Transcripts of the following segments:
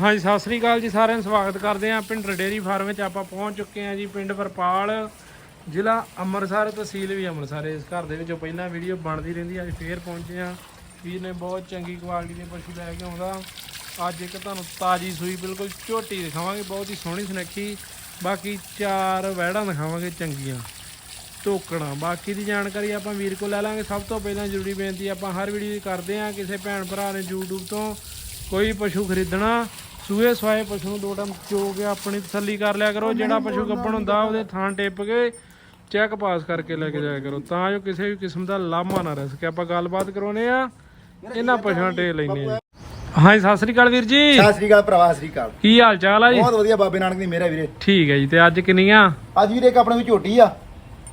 ਹਾਂਜੀ, ਸਤਿ ਸ੍ਰੀ ਅਕਾਲ ਜੀ ਸਾਰਿਆਂ ਨੂੰ, ਸਵਾਗਤ ਕਰਦੇ ਹਾਂ ਪਿੰਡ ਡੇਰੀ ਫਾਰਮ ਵਿੱਚ। ਆਪਾਂ ਪਹੁੰਚ ਚੁੱਕੇ ਹਾਂ ਜੀ ਪਿੰਡ ਵਰਪਾਲ, ਜ਼ਿਲ੍ਹਾ ਅੰਮ੍ਰਿਤਸਰ, ਤਹਿਸੀਲ ਵੀ ਅੰਮ੍ਰਿਤਸਰ ਇਸ ਘਰ ਦੇ ਵਿੱਚੋਂ ਪਹਿਲਾਂ ਵੀਡੀਓ ਬਣਦੀ ਰਹਿੰਦੀ ਅੱਜ ਫੇਰ ਪਹੁੰਚੇ ਹਾਂ। ਵੀਰ ਨੇ ਬਹੁਤ ਚੰਗੀ ਕੁਆਲਿਟੀ ਦੇ ਪਸ਼ੂ ਲੈ ਕੇ ਆਉਂਦਾ। ਅੱਜ ਇੱਕ ਤੁਹਾਨੂੰ ਤਾਜੀ ਸੂਈ ਬਿਲਕੁਲ ਝੋਟੀ ਦਿਖਾਵਾਂਗੇ, ਬਹੁਤ ਹੀ ਸੋਹਣੀ ਸੁਨੱਖੀ। ਬਾਕੀ ਚਾਰ ਵਹਿੜਾਂ ਦਿਖਾਵਾਂਗੇ ਚੰਗੀਆਂ ਟੋਕਣਾ ਬਾਕੀ ਦੀ ਜਾਣਕਾਰੀ ਆਪਾਂ ਵੀਰ ਕੋਲ ਲੈ ਲਾਂਗੇ। ਸਭ ਤੋਂ ਪਹਿਲਾਂ ਜ਼ਰੂਰੀ ਬੇਨਤੀ, ਆਪਾਂ ਹਰ ਵੀਡੀਓ ਕਰਦੇ ਹਾਂ, ਕਿਸੇ ਭੈਣ ਭਰਾ ਨੇ YouTube ਤੋਂ ਕੋਈ ਪਸ਼ੂ ਖਰੀਦਣਾ ਸੂਏ ਸਵਾਏ ਪਸ਼ੂ ਨੂੰ ਦੋ ਟਾਈਮ ਚੋ ਕੇ ਆਪਣੀ ਤਸੱਲੀ ਕਰ ਲਿਆ ਕਰੋ ਜਿਹੜਾ ਪਸ਼ੂ ਗੱਭਣ ਹੁੰਦਾ ਉਹਦੇ ਥਾਂ ਟਿੱਪ ਕੇ ਚੈੱਕ ਪਾਸ ਕਰਕੇ ਲੈ ਕੇ ਜਾਇਆ ਕਰੋ। ਤਾਂ ਜੋ ਕਿਸੇ ਵੀ ਕਿਸਮ ਦਾ ਲਾਮਾ ਨਾ ਰਹਿ ਸਕੇ। ਆਪਾਂ ਗੱਲਬਾਤ ਕਰਾਉਨੇ ਆ ਇਹਨਾਂ ਪਸ਼ੂਆਂ ਟੇ ਲੈਨੇ ਆ ਹਾਂਜੀ ਸਤਿ ਸ੍ਰੀ ਅਕਾਲ ਵੀਰ ਜੀ। ਸਤਿ ਸ੍ਰੀ ਅਕਾਲ ਭਰਾਵਾ ਸਤਿ ਸ੍ਰੀ ਅਕਾਲ। ਕੀ ਹਾਲ ਚਾਲ ਆ ਜੀ? ਬਹੁਤ ਵਧੀਆ ਬਾਬੇ ਨਾਨਕ ਦੀ ਮੇਰਾ ਵੀਰੇ। ਠੀਕ ਹੈ ਜੀ ਤੇ ਅੱਜ ਕਿੰਨੀਆਂ? ਅੱਜ ਵੀਰੇ ਇੱਕ ਆਪਣੇ ਵਿੱਚ ਝੋਟੀ ਆ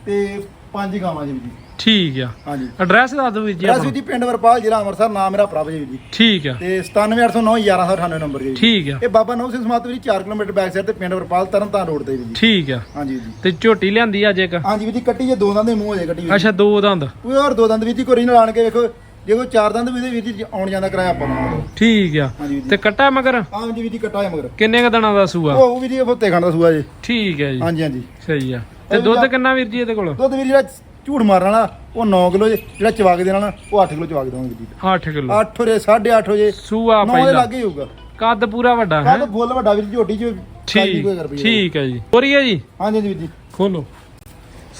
ਤੇ ਪੰਜ ਗਾਵਾਂ ਜੀ ਜੀ। ਠੀਕ ਆ। ਹਾਂਜੀ। ਐਡਰੈਸ ਦੱਸ ਦਿਓ ਵੀਰ ਜੀ ਆਪਣਾ। ਜੀ ਪਿੰਡ ਵਰਪਾਲ ਜ਼ਿਲ੍ਹਾ ਅੰਮ੍ਰਿਤਸਰ ਨਾਮ ਮੇਰਾ ਪ੍ਰਭ ਜੀ ਜੀ। ਠੀਕ ਆ। ਤੇ 97809 1198 ਨੰਬਰ ਜੀ। ਠੀਕ ਆ। ਇਹ ਬਾਬਾ ਨੌ ਸਿੰਘ ਸਮਾਤ ਵੀਰ 4 ਕਿਲੋਮੀਟਰ ਬੈਕ ਸਾਈਡ ਤੇ ਪਿੰਡ ਵਰਪਾਲ ਤਰਨਤਾਰਨ ਰੋਡ ਤੇ ਜੀ। ਠੀਕ ਆ। ਹਾਂਜੀ ਜੀ। ਤੇ ਝੋਟੀ ਲਿਆਂਦੀ ਅੱਜ ਇੱਕ? ਹਾਂਜੀ ਵੀਰ ਜੀ ਕੱਟੀ ਜੇ ਦੋ ਦੰਦ ਦੇ ਮੂੰਹ ਹੋ ਜੇ ਕੱਟੀ ਅੱਛਾ ਦੋ ਦੰਦ। ਕੋਈ ਹੋਰ ਦੋ ਦੰਦ ਵੀਰ ਜੀ ਕੋਈ ਨਾਲ ਆਣ ਕੇ ਵੇਖੋ ਜੇ ਕੋਈ ਚਾਰ ਦੰਦ ਵੀ ਇਹਦੇ ਵੀਰ ਜੀ ਆਉਣ ਜਾਂਦਾ ਕਰਾਇਆ ਆਪਾਂ ਨੂੰ। ਠੀਕ ਆ। ਹਾਂਜੀ ਵੀਰ ਜੀ। ਤੇ ਕੱਟਾ ਮਗਰ? ਆਹ ਜੀ ਵੀਰ ਜੀ ਕੱਟਾ ਹੈ ਮਗਰ। ਕਿੰਨੇ ਕ ਦਿਨਾਂ ਦਾ ਸੂਆ? ਉਹ ਵੀਰ ਜੀ ਫੁੱਤੇ ਖਾਂਦਾ ਸੂਆ ਜੀ। ਠੀਕ ਹੈ ਜੀ। ਹਾਂਜੀ ਹਾਂਜੀ। ਸਹੀ ਆ। ਤੇ ਦੁੱਧ ਕਿੰਨਾ ਵੀਰ ਜੀ ਇਹਦੇ ਕੋਲ? ਦੁੱਧ ਵੀਰ ਜਿਹੜਾ ਝੂਠ ਮਾਰਨ ਵਾਲਾ ਉਹ 9 ਕਿਲੋ ਜਿਹੜਾ ਚਵਾ ਕੇ ਦੇਣਾ ਨਾ ਉਹ 8 ਕਿਲੋ ਚਵਾ ਕੇ ਦੇਵਾਂਗੇ ਜੀ। 8 ਕਿਲੋ। 8 ਵਜੇ 8:30 ਵਜੇ। ਸੂਆ 9 ਦੇ ਪਹਿਲਾ ਲੱਗੇ ਹੋਊਗਾ ਕੱਦ ਪੂਰਾ ਵੱਡਾ ਹੈ? ਕੱਲ ਫੁੱਲ ਵੱਡਾ ਵੀਰ ਝੋਟੀ ਚ ਠੀਕ ਠੀਕ ਹੈ ਜੀ। ਹੋਰੀ ਹੈ ਜੀ? ਹਾਂਜੀ ਜੀ ਜੀ। ਖੋਲੋ।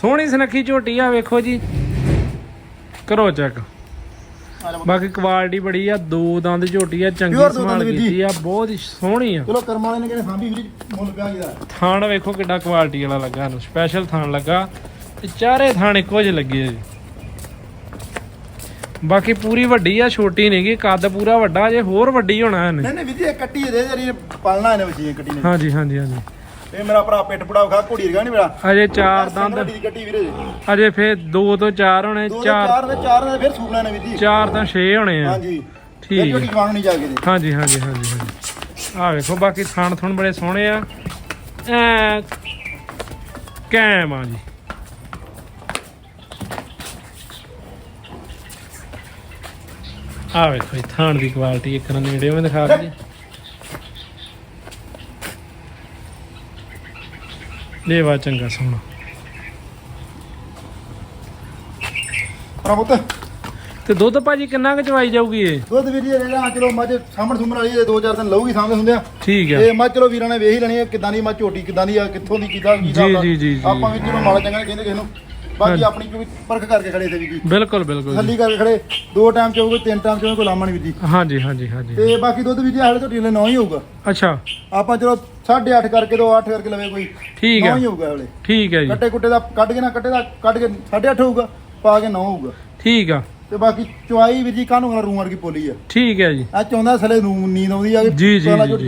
ਸੋਹਣੀ ਸੁਨੱਖੀ ਝੋਟੀ ਆ ਵੇਖੋ ਜੀ। ਕਰੋ ਚੈੱਕ। ਬਾਕੀ ਕੁਆਲਿਟੀ ਬੜੀ ਆ ਦੋ ਦੰਦ ਝੋਟੀ ਆ ਚੰਗੀ ਦੋ ਸੰਭਾਲ। ਕੀਤੀ ਆ ਬਹੁਤ ਹੀ ਸੋਹਣੀ ਆ। ਚਲੋ ਕਰਮ ਵਾਲੇ ਨੇ ਕਹਿੰਦੇ ਸਾਂਭੀ ਵੀਰ ਜੀ ਮੁੱਲ ਪਿਆ ਜੀ ਦਾ ਥਾਣ ਵੇਖੋ ਕਿੱਡਾ ਕੁਆਲਿਟੀ ਵਾਲਾ ਲੱਗਾ ਇਹਨੂੰ ਸਪੈਸ਼ਲ ਥਾਣ ਲੱਗਾ। ਤੇ ਚਾਰੇ ਥਾਣ ਇੱਕੋ ਜਿਹੇ ਲੱਗੇ ਆ ਜੀ। ਬਾਕੀ ਪੂਰੀ ਵੱਡੀ ਆ ਛੋਟੀ ਨਹੀਂਗੀ ਕੱਦ ਪੂਰਾ ਵੱਡਾ ਜੇ ਹੋਰ ਵੱਡੀ ਹੋਣਾ ਇਹਨੇ। ਨਹੀਂ ਨਹੀਂ ਇਹ ਕੱਟੀ ਦੇ ਜਰੀ ਪਾਲਣਾ ਇਹਨੇ ਇਹ ਕੱਟੀ ਨੇ। ਹਾਂਜੀ ਹਾਂਜੀ ਹਾਂਜੀ। ਇਹ ਮੇਰਾ ਭਰਾ ਪਿੱਟ ਪੜਾ ਖਾ ਘੋੜੀ ਰਗਾ ਨਹੀਂ ਮੇਰਾ। ਅਜੇ ਚਾਰ ਦੰਦ। ਦੀ ਕੱਟੀ ਵੀਰੇ। ਅਜੇ ਫੇਰ ਦੋ ਤੋਂ ਚਾਰ ਹੋਣੇ ਚਾਰ ਚਾਰ ਦੇ ਚਾਰ ਦੇ ਫਿਰ ਸੂਪਣਾ ਨੇ ਜੀ। ਚਾਰ ਤਾਂ 6 ਹੋਣੇ ਆ। ਹਾਂਜੀ। ਠੀਕ। ਝੋਟੀ ਜਵਾਨ ਨਹੀਂ ਜਾ ਕੇ ਦੇ ਹਾਂਜੀ ਹਾਂਜੀ ਹਾਂਜੀ ਹਾਂਜੀ। ਆ ਵੇਖੋ ਬਾਕੀ ਥਣ ਥਣ ਬੜੇ ਸੋਹਣੇ ਆ। ਐ ਕੈਮ ਆ ਜੀ। ਆ ਵੇਖੋ ਇਹ ਥਣ ਦੀ ਕੁਆਲਿਟੀ ਇੱਕ ਰਨ ਨੇੜੇ ਮੈਂ ਦਿਖਾ ਦਈਏ ਲੇਵਾ ਚੰਗਾ ਸੋਹਣਾ। ਭਰਾ ਪੁੱਤ ਤੇ ਦੁੱਧ ਭਾਜੀ ਕਿੰਨਾ ਕੁ ਚਵਾਈ ਜਾਊਗੀ ਇਹ? ਦੁੱਧ ਵੀਰ ਜੀ ਜਿਹੜਾ ਚਲੋ ਮੱਝ ਸਾਹਮਣ ਸੁਮਣ ਵਾਲੀ ਇਹ ਦੋ ਚਾਰ ਦਿਨ ਲਊਗੀ ਸਾਹਮਣੇ ਹੁੰਦੇ ਆ ਠੀਕ ਆ। ਇਹ ਮੱਝ ਚਲੋ ਵੀਰਾਂ ਨੇ ਵੇਖ ਹੀ ਲੈਣੀ ਹੈ ਕਿਦਾਂ ਦੀ ਮੱਝ ਝੋਟੀ ਕਿਦਾਂ ਦੀ ਆ ਕਿੱਥੋਂ ਦੀ ਕਿਦਾਂ ਕੀ ਜੀ, ਦਾ। ਜੀ, ਜੀ, ਜੀ। ਆਪਾਂ ਵੀ ਚਲੋ ਮਾੜਾ ਚੰਗਾ ਨੀ ਕਹਿੰਦੇ ਕਿਸੇ ਨੂੰ। ਬਾਕੀ ਆਪਣੀ ਕੋਈ ਪਰਖ ਕਰਕੇ ਖੜੇ ਤੇ ਵੀ ਬਿਲਕੁਲ ਬਿਲਕੁਲ। ਥੱਲੀ ਕਰਕੇ ਖੜੇ ਦੋ ਟਾਈਮ ਚ ਹੋਊਗਾ ਤਿੰਨ ਟਾਈਮ ਚ ਕੋਈ ਲਾਮਾ ਨਹੀਂ ਵੀ ਜੀ। ਹਾਂਜੀ ਹਾਂਜੀ ਹਾਂਜੀ। ਤੇ ਬਾਕੀ ਦੁੱਧ ਵੀ ਜੀ ਹਾਲੇ ਤੋਂ ਢੀਲੇ 9 ਹੀ ਹੋਊਗਾ ਅੱਛਾ। ਆਪਾਂ ਚਲੋ 8.5 ਕਰਕੇ ਦੋ 8 ਕਰਕੇ ਲਵੇ ਕੋਈ। ਠੀਕ 9 ਆ ਹੀ ਹੋਊਗਾ ਹਲੇ ਠੀਕ ਹੈ ਜੀ। ਕੱਟੇ ਕੁੱਟੇ ਦਾ ਕੱਢ ਕੇ ਨਾ ਕੱਟੇ ਦਾ ਕੱਢ ਕੇ 8.5 ਹੋਊਗਾ ਪਾ ਕੇ 9 ਹੋਊਗਾ ਠੀਕ ਆ। ਤੇ ਬਾਕੀ ਚੁਆਈ ਵੀਰ ਜੀ ਕਾਹਨੂੰ ਰੂਮ ਵਰਗੀ ਪੋਲੀ ਆ? ਠੀਕ ਹੈ ਜੀ। ਆ ਚਾਹੁੰਦਾ ਸਲੇ ਰੂਮ ਨੀਂਦ ਆਉਂਦੀ ਆ ਕਿ ਜੀ, ਜੀ, ਜੀ, ਝੋਟੀ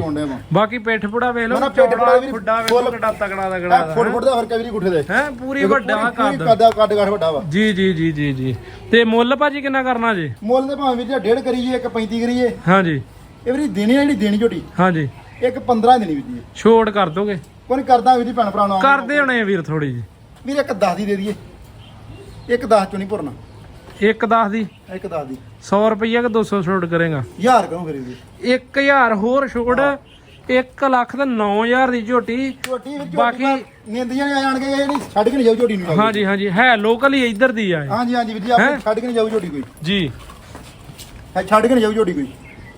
ਬਾਕੀ ਪਿੱਠ ਪੁੜਾ ਵੇਖ ਲਓ। ਨਾ, ਨਾ, ਪਿੱਠ ਪੁੜਾ ਵੀ ਖੁੱਡਾ ਵੇਖੋ ਫੁੱਲ- ਕਿੱਡਾ ਤਗੜਾ ਤਗੜਾ ਫੁੱਟ ਫੁੱਟ ਦਾ ਫ਼ਰਕ ਹੈ ਵੀਰ ਗੁੱਠੇ ਦੇ ਹੈ ਪੂਰੀ ਵੱਡਾ ਪੂਰੀ ਕੱਦ। ਕੱਦ ਕੱਦ ਕੱਦ ਵੱਡਾ ਵਾ। ਜੀ ਜੀ ਜੀ ਜੀ ਜੀ। ਤੇ ਮੁੱਲ ਭਾਜੀ ਕਿੰਨਾ ਕਰਨਾ ਜੀ? ਮੁੱਲ ਦੇ ਭਾਵੇਂ ਵੀਰ ਜੀ ਡੇਢ ਕਰੀਏ ਇੱਕ 35 ਕਰੀਏ। ਹਾਂਜੀ। ਇਹ ਵੀਰ ਦੇਣੀ ਆ ਜਿਹੜੀ ਦੇਣੀ ਝੋਟੀ? ਹਾਂਜੀ। ਇੱਕ 15 ਦੇਣੀ ਵੀਰ ਜੀ। ਛੋਟ ਕਰ ਦੋਗੇ? ਕੋਈ ਨੀ ਕਰਦਾ ਵੀਰ ਜੀ ਭੈਣ ਭਰਾ ਨੂੰ ਕਰਦੇ ਹੋਣੇ ਆ ਵੀਰ ਥੋੜੀ ਜੀ ਵੀਰ ਇੱਕ 10 ਦੀ ਦੇ ਦਈਏ। ਇੱਕ 10 ਚੋਂ ਨਹੀਂ ਭਰਨਾ ਇੱਕ 10 ਦੀ? ਇੱਕ 10 ਦੀ। 100 ਰੁਪਈਆ ਕਿ 200 ਛੋਟ ਕਰੇਗਾ? ਹਜ਼ਾਰ ਕਰੋ ਫਿਰ ਵੀਰ 1000 ਹੋਰ ਛੋਟ 1 ਲੱਖ ਤੇ 9000 ਦੀ ਝੋਟੀ। ਝੋਟੀ ਵਿੱਚ ਬਾਕੀ- ਨਿੰਦੀਆਂ ਆ ਜਾਣਗੇ ਇਹ ਨਹੀਂ ਛੱਡ ਕੇ ਨਹੀਂ ਜਾਊ ਝੋਟੀ ਨੂੰ ਹਾਂਜੀ ਹਾਂਜੀ। ਹੈ ਲੋਕਲ ਹੀ ਇੱਧਰ ਦੀ ਆ। ਹਾਂਜੀ ਹਾਂਜੀ ਵੀਰ ਜੀ ਆਪਾਂ? ਛੱਡ ਕੇ ਨਹੀਂ ਜਾਊ ਝੋਟੀ ਕੋਈ। ਜੀ। ਹੈ ਛੱਡ ਕੇ ਨਹੀਂ ਜਾਊ ਝੋਟੀ ਕੋਈ।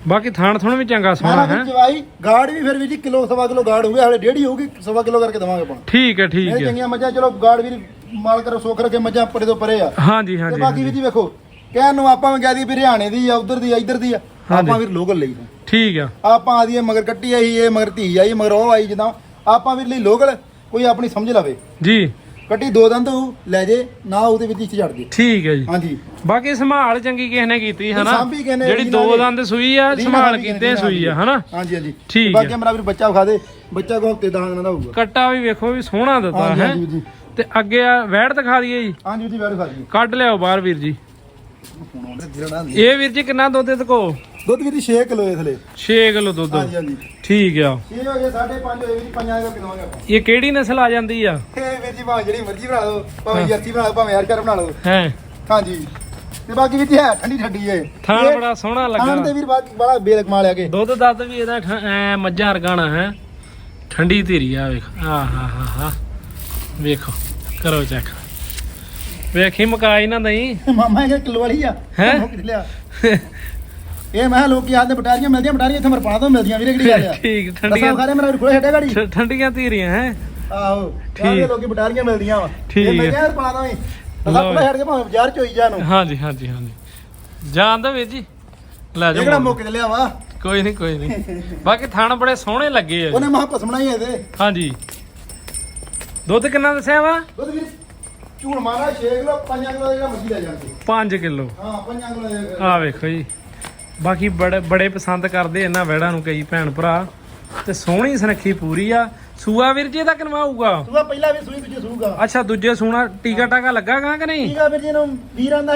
ਬਾਕੀ ਥਾਣ ਥੁਣ ਵੀ ਚੰਗਾ ਸੋਹਣਾ ਹੈ ਚਵਾਈ ਗਾੜ ਵੀ ਫਿਰ ਵੀ ਜੀ ਕਿਲੋ ਸਵਾ ਕਿਲੋ ਗਾੜ ਹੋਊਗੀ ਹਾਲੇ ਡੇਢੀ ਹੋਊਗੀ ਸਵਾ ਕਿਲੋ ਕਰਕੇ ਦਵਾਂਗੇ ਆਪਾਂ। ਠੀਕ ਹੈ ਠੀਕ ਹੈ। ਚੰਗੀਆਂ ਮੱਝਾਂ ਚਲੋ ਗਾੜ ਵੀ ਮਾਲ ਕਰੋ ਸੁੱਖ ਰੱਖੇ ਮੱਝਾਂ ਪਰੇ ਤੋਂ ਪਰੇ ਆ। ਹਾਂਜੀ ਤੇ ਹਾਂਜੀ। ਬਾਕੀ ਵੀ ਜੀ ਵੇਖੋ ਕਹਿਣ ਨੂੰ ਆਪਾਂ ਵੀ ਕਹਿ ਦਈਏ ਵੀ ਹਰਿਆਣੇ ਦੀ ਆ ਉਧਰ ਦੀ ਆ ਇੱਧਰ ਦੀ ਆ ਆਪਾਂ ਵੀ ਲੋਕਲ ਲਈ ਠੀਕ ਆ। ਆਪਾਂ ਆਦੀਏ ਮਗਰ ਕੱਟੀ ਆਈ ਇਹ ਮਗਰ ਧੀ ਆਈ ਮਗਰ ਉਹ ਆਈ ਜਿੱਦਾਂ ਆਪਾਂ ਵੀ ਲਈ ਲੋਕਲ ਕੋਈ ਆਪਣੀ ਸਮਝ ਲਵੇ। ਜੀ। ਕੱਟੀ ਦੋ ਦੰਦ ਹੋਊ ਲੈ ਜੇ ਨਾ ਉਹਦੇ ਵਿੱਚ ਹੀ ਛੱਡ ਦੇ ਠੀਕ ਹੈ ਜੀ। ਹਾਂਜੀ। ਬਾਕੀ ਸੰਭਾਲ ਚੰਗੀ ਕਿਸੇ ਨੇ ਕੀਤੀ ਹਨਾ? ਸਾਂਭੀ ਕਿਸੇ ਨੇ ਜਿਹੜੀ ਰੀਨਾ ਦੋ ਨੇ- ਦੰਦ ਸੂਈ ਆ ਰੀਨਾ ਸੰਭਾਲ ਸਾਂਭੀ ਕਿਸੇ ਕੀਤੇ ਨੇ ਸੂਈ ਆ ਹਨਾ? ਹਾਂਜੀ ਹਾਂਜੀ। ਠੀਕ ਬਾਕੀ ਹੈ। ਮੇਰਾ ਵੀ ਬੱਚਾ ਵਿਖਾ ਦੇ ਬੱਚਾ ਕੋ ਹਫ਼ਤੇ 10 ਦਿਨਾਂ ਦਾ ਹੋਊਗਾ। ਕੱਟਾ ਵੀ ਵੇਖੋ ਵੀ ਸੋਹਣਾ ਦਿੱਤਾ ਹਾਂਜੀ ਹੈ? ਹਾਂਜੀ ਜੀ। ਤੇ ਅੱਗੇ ਆ ਵੈੜ ਦਿਖਾ ਦਈਏ ਜੀ। ਹਾਂਜੀ ਜੀ ਵੈਰ ਖਾਜੀ ਕੱਢ ਲਿਆਓ ਬਾਹਰ ਵੀਰ ਜੀ। ਇਹ ਵੀਰ ਜੀ ਕਿੰਨਾ ਦੁੱਧ ਇਹਦੇ ਕੋ ਦੁੱਧ ਵੀ 6 ਕਿਲੋ ਇਸ ਥਲੇ। 6 ਕਿਲੋ ਦੁੱਧ। ਹਾਂਜੀ ਹਾਂਜੀ। ਠੀਕ ਆ। ਇਹ ਹੋ ਗਏ 5.5 ਹੋਏ ਵੀ ਪੰਜਾਂ ਦਾ ਕਿਲੋਗੇ ਆਪਾਂ ਇਹ ਕਿਹੜੀ ਨਸਲ ਆ ਜਾਂਦੀ ਆ? ਇਹ ਵੀਰ ਜੀ ਭਾਵੇਂ ਜਿਹੜੀ ਮਰਜ਼ੀ ਬਣਾ ਲਓ ਭਾਵੇਂ ਜਰਸੀ ਬਣਾ ਲਓ ਭਾਵੇਂ ਹਰ ਘਰ ਬਣਾ ਲਓ। ਹੈ। ਹਾਂਜੀ। ਤੇ ਬਾਕੀ ਵੀ ਹੈ ਠੰਡੀ ਠੱਡੀ ਏ ਥਾਣ ਬੜਾ ਸੋਹਣਾ ਖਾਣ ਤੇ ਲੱਗਾ ਵੀਰ ਬੜਾ ਬੇਲ ਕਮਾਲ ਆ ਕੇ। ਦੁੱਧ ਦੱਧ ਵੀ ਇਹਦਾ ਐ ਮੱਝਾਂ ਰਗਾਣਾ ਹੈ। ਠੰਡੀ ਧੀਰੀ ਆ ਵੇਖ। ਆ ਹਾ ਹਾ ਹਾ ਵੇਖੋ ਕਰੋ ਚੈੱਕ ਵੇਖੀ ਮਕਾਈ ਨਾ ਦਈ। ਮਾਮਾ ਇਹ ਕਿਲੋ ਵਾਲੀ ਆ। ਹੈਂ? ਲਿਆ। ਇਹ ਮੈਂ ਕਿਹਾ ਲੋਕੀ ਆਦੇ ਬਟਾਰੀਆਂ ਮਿਲਦੀਆਂ ਬਟਾਰੀਆਂ ਇੱਥੇ ਮਰਪਾਣਾ ਤੋਂ ਮਿਲਦੀਆਂ ਵੀਰੇ ਕਿਹੜੀ ਗੱਲ ਆ? ਠੀਕ ਦੱਸਾਂ ਠੰਡੀਆਂ ਖਾਰੇ ਮੇਰਾ ਖੋਲੇ ਛੱਡੇ ਗਾੜੀ। ਠ- ਠੰਡੀਆਂ ਧੀਰੀਆਂ ਹੈ? ਆਹੋ ਠੀਕ। ਠੀਕ। ਲੋਕੀ ਬਟਾਰੀਆਂ ਮਿਲਦੀਆਂ ਵਾ। ਠੀਕ ਇਹ। ਮਿਲਦੀਆਂ ਰਪਾਣਾ ਤੋਂ ਹੀ ਦੱਸਾਂ ਲਓ। ਖੋਲੇ ਛੱਡ ਕੇ ਭਾਵੇਂ ਬਾਜ਼ਾਰ ਚ ਹੋਈ ਜਾ ਨੂੰ ਹਾਂਜੀ ਹਾਂਜੀ। ਹਾਂਜੀ ਜਾਣਦਾ ਵੀਰ ਜੀ। ਲੈ ਇਹ ਕਿਹੜਾ ਜਾਓ ਮੁੱਕ ਚੱਲਿਆ ਵਾ? ਕੋਈ ਨਹੀਂ ਕੋਈ ਨਹੀਂ। ਬਾਕੀ ਥਣ ਬੜੇ ਸੋਹਣੇ ਲੱਗੇ ਆ ਉਹਨੇ ਮਹਾ ਪਸਮਣਾ ਹੀ ਇਹਦੇ। ਹਾਂਜੀ। ਦੁੱਧ ਕਿੰਨਾ ਦੱਸਿਆ ਵਾ? ਦੁੱਧ ਵੀਰ ਝੂਣ ਮਾਰਾ 6 ਕਿਲੋ 5 ਕਿਲੋ ਦਾ ਜਿਹੜਾ ਮਰਜ਼ੀ ਲੈ ਜਾਣਗੇ 5 ਕਿਲੋ। ਹਾਂ 5 ਕਿਲੋ ਦਾ ਆ ਵੇਖੋ ਜੀ। ਬਾਕੀ ਬੜੇ ਬੜੇ ਪਸੰਦ ਕਰਦੇ ਇਹਨਾਂ ਵੈੜਾਂ ਨੂੰ ਕਈ ਭੈਣ ਭਰਾ। ਤੇ ਸੋਹਣੀ ਸੁਨੱਖੀ ਪੂਰੀ ਆ। ਸੂਆ ਵੀਰ ਜੀ ਇਹਦਾ ਕਿਨਵਾ ਹੋਊਗਾ ਸੂਆ ਪਹਿਲਾਂ ਵੀ ਸੂਈ ਦੂਜੇ ਸੂਗਾ ਅੱਛਾ ਦੂਜੇ ਸੂਣਾ ਟੀਕਾ ਟਾਕਾ ਲੱਗਾ ਕਿ ਨਹੀਂ? ਆ ਵੀਰ ਜੀ ਨੂੰ ਵੀਰਾਂ ਦਾ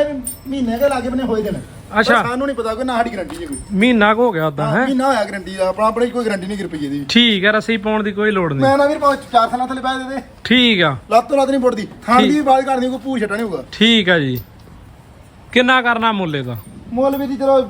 ਮਹੀਨੇ ਦੇ ਲਾਗੇ ਬਨੇ ਹੋਏ ਦਿਨ। ਅੱਛਾ। ਸਾਨੂੰ ਨਹੀਂ ਪਤਾ ਕੋਈ ਨਾ ਸਾਡੀ ਗਰੰਟੀ ਹੈ ਕੋਈ। ਮਹੀਨਾ ਕੁ ਹੋ ਗਿਆ ਉਦਾਂ ਹਾਂ, ਹੈ? ਮਹੀਨਾ ਹੋਇਆ ਗਰੰਟੀ ਦਾ। ਆਪਣਾ ਆਪਣੇ ਕੋਈ ਗਰੰਟੀ ਨਹੀਂ ਰੁਪਈਏ ਦੀ। ਠੀਕ ਆ ਰਸੀ ਪਾਉਣ ਦੀ ਕੋਈ ਲੋੜ ਨਹੀਂ। ਮੈਂ ਨਾ ਵੀਰ ਭਾਵੇਂ ਚਾਰ ਸਾਲਾਂ ਥੱਲੇ ਪੈ ਦੇ ਦੇ ਠੀਕ ਆ। ਲੱਤ ਤੋਂ ਲੱਤ ਨਹੀਂ ਪੁੱਟਦੀ ਖਾਣ ਦੀ ਬਾਤ ਕਰਨੀ ਕੋਈ ਛੱਟਾ ਨਹੀਂ ਹੋਊਗਾ। ਠੀਕ ਆ ਜੀ। ਕਿੰਨਾ ਕਰਨਾ ਮੁੱਲੇ ਦਾ ਮੁੱਲ ਵੀ ਜੀ ਚਲੋ